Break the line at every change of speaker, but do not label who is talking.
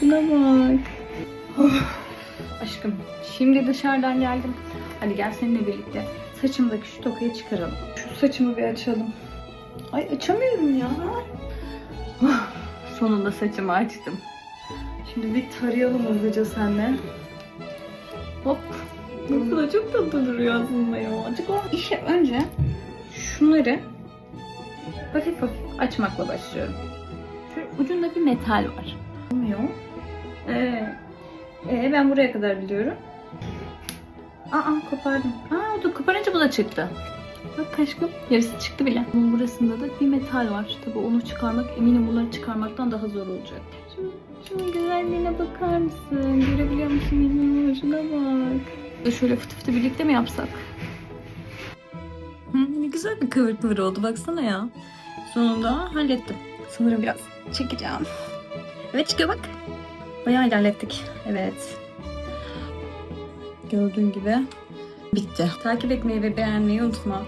Şuna bak. Of, aşkım şimdi dışarıdan geldim. Hadi gel seninle birlikte saçımdaki şu tokayı çıkaralım. Şu saçımı bir açalım. Ay açamıyorum ya. Oh, Sonunda saçımı açtım. Şimdi bir tarayalım hızlıca seninle. Hop. Nasıl da çok tatlı duruyor aslında ya. Azıcık o işe önce şunları hafif hafif açmakla başlıyorum. Şöyle ucunda bir metal var. Olmuyor. Ee, ee, ben buraya kadar biliyorum. Aa kopardım. Aa da koparınca bu da çıktı. Bak aşkım yarısı çıktı bile. Bunun burasında da bir metal var. Tabi onu çıkarmak eminim bunları çıkarmaktan daha zor olacak. Şimdi, şimdi güzelliğine bakar mısın? Görebiliyor musun yüzümün ucuna bak. Şöyle fıtı fıtı birlikte mi yapsak? Hı, ne güzel bir kıvır kıvır oldu baksana ya. Sonunda hallettim. Sanırım biraz çekeceğim. Evet çıkıyor bak. Bayağı ilerlettik. Evet. Gördüğün gibi bitti. Takip etmeyi ve beğenmeyi unutma.